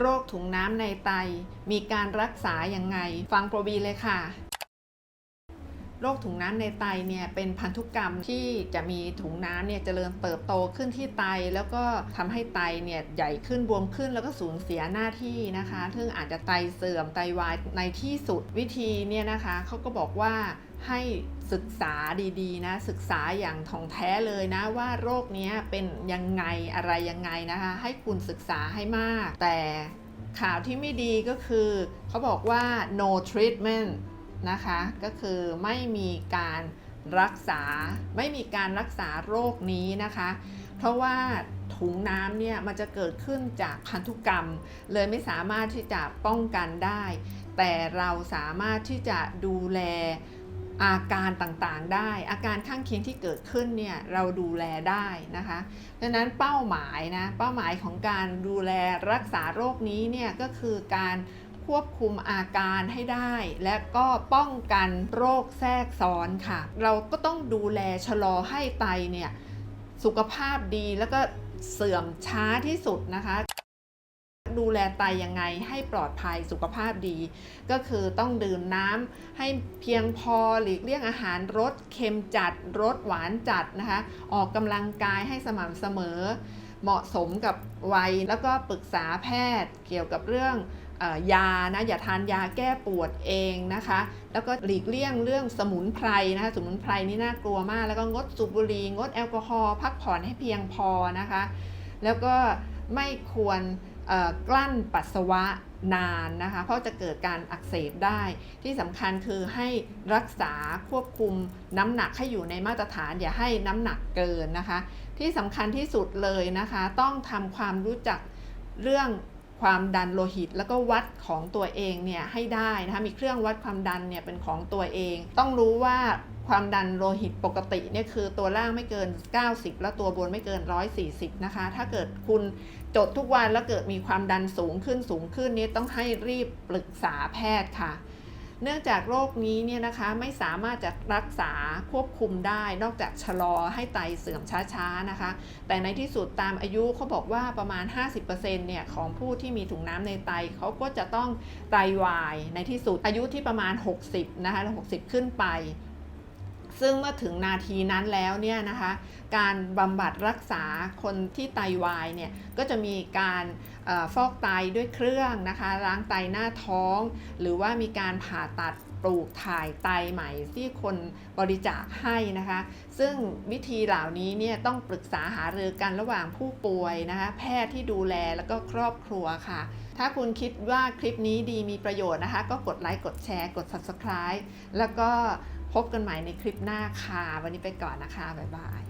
โรคถุงน้ำในไต มีการรักษาอย่างไง ฟังโปรบีเลยค่ะ โรคถุงน้ำในไตเนี่ยเป็นพันธุกรรมที่จะมีถุงน้ำเนี่ยเจริญเติบโตขึ้นที่ไต แล้วก็ทำให้ไตเนี่ยใหญ่ขึ้นบวมขึ้นแล้วก็สูญเสียหน้าที่นะคะ ซึ่งอาจจะไตเสื่อมไตวายในที่สุดวิธีเนี่ยนะคะเขาก็บอกว่าให้ศึกษาดีๆนะศึกษาอย่างถ่องแท้เลยนะว่าโรคเนี้ยเป็นยังไงอะไรยังไงนะคะ ให้คุณศึกษาให้มาก แต่ข่าวที่ไม่ดีก็คือเขาบอกว่า no treatment นะคะก็คือไม่มีการรักษาไม่มีการรักษาโรคนี้นะคะ เพราะว่าถุงน้ำเนี่ยมันจะเกิดขึ้นจากพันธุกรรม เลยไม่สามารถที่จะป้องกันได้ แต่เราสามารถที่จะดูแลอาการต่างๆได้ อาการข้างเคียงที่เกิดขึ้นเนี่ยเราดูแลได้นะคะดังนั้นเป้าหมายนะเป้าหมายของการดูแลรักษาโรคนี้เนี่ยก็คือการ ควบคุมอาการให้ได้ และก็ป้องกันโรคแทรกซ้อนค่ะ เราก็ต้องดูแลชะลอให้ไตเนี่ยสุขภาพดีแล้วก็เสื่อมช้าที่สุดนะคะ ดูแลไตยังไงให้ปลอดภัยสุขภาพดี ก็คือต้องดื่มน้ำให้เพียงพอหลีกเลี่ยงอาหารรสเค็มจัดรสหวานจัดนะคะ ออกกำลังกายให้สม่ำเสมอ เหมาะสมกับวัยแล้วก็ปรึกษาแพทย์เกี่ยวกับเรื่อง ยานะอย่าทานยาแก้ปวดเองนะคะ แล้วก็หลีกเลี่ยงเรื่องสมุนไพรนะคะสมุนไพรนี่น่ากลัวมาก แล้วก็งดสูบบุหรี่งดแอลกอฮอล์พักผ่อนให้เพียงพอนะคะ แล้วก็ไม่ควรกลั้นปัสสาวะนานนะคะ เพราะจะเกิดการอักเสบได้ ที่สำคัญคือให้รักษาควบคุมน้ำหนักให้อยู่ในมาตรฐานอย่าให้น้ำหนักเกินนะคะ ที่สำคัญที่สุดเลยนะคะ ต้องทำความรู้จักเรื่อง ความดันโลหิต แล้วก็วัดของตัวเองเนี่ยให้ได้นะคะมีเครื่องวัดความดันเนี่ยเป็นของตัวเอง ต้องรู้ว่าความดันโลหิตปกติเนี่ยคือตัวล่างไม่เกิน 90 แล้วตัวบนไม่เกิน 140 นะคะ ถ้าเกิดคุณจดทุกวันแล้วเกิดมีความดันสูงขึ้นสูงขึ้นนี่ต้องให้รีบปรึกษาแพทย์ค่ะ เนื่องจากโรคนี้เนี่ยนะคะไม่สามารถจะรักษาควบคุมได้ นอกจากชะลอให้ไตเสื่อมช้าๆนะคะ แต่ในที่สุดตามอายุเขาบอกว่าประมาณ 50%เนี่ยของผู้ที่มีถุงน้ำในไตเขาก็จะต้องไตวายในที่สุดอายุที่ประมาณ 60นะคะ60ขึ้นไป ซึ่งเมื่อถึงนาทีนั้นแล้วเนี่ยนะคะการบำบัดรักษาคนที่ไตวายเนี่ยก็จะมีการอฟอกไตด้วยเครื่องนะคะล้างไตหน้าท้อง หรือว่ามีการผ่าตัดปลูกถ่ายไตใหม่ที่คนบริจาคให้นะคะ ซึ่งวิธีเหล่านี้เนี่ยต้องปรึกษาหารือกันระหว่างผู้ป่วยนะคะแพทย์ที่ดูแลแล้วก็ครอบครัวค่ะ ถ้าคุณคิดว่าคลิปนี้ดีมีประโยชน์นะคะ ก็กดไลค์กดแชร์กด subscribe แล้วก็ พบกันใหม่ในคลิปหน้าค่ะ วันนี้ไปก่อนนะคะ บ๊ายบาย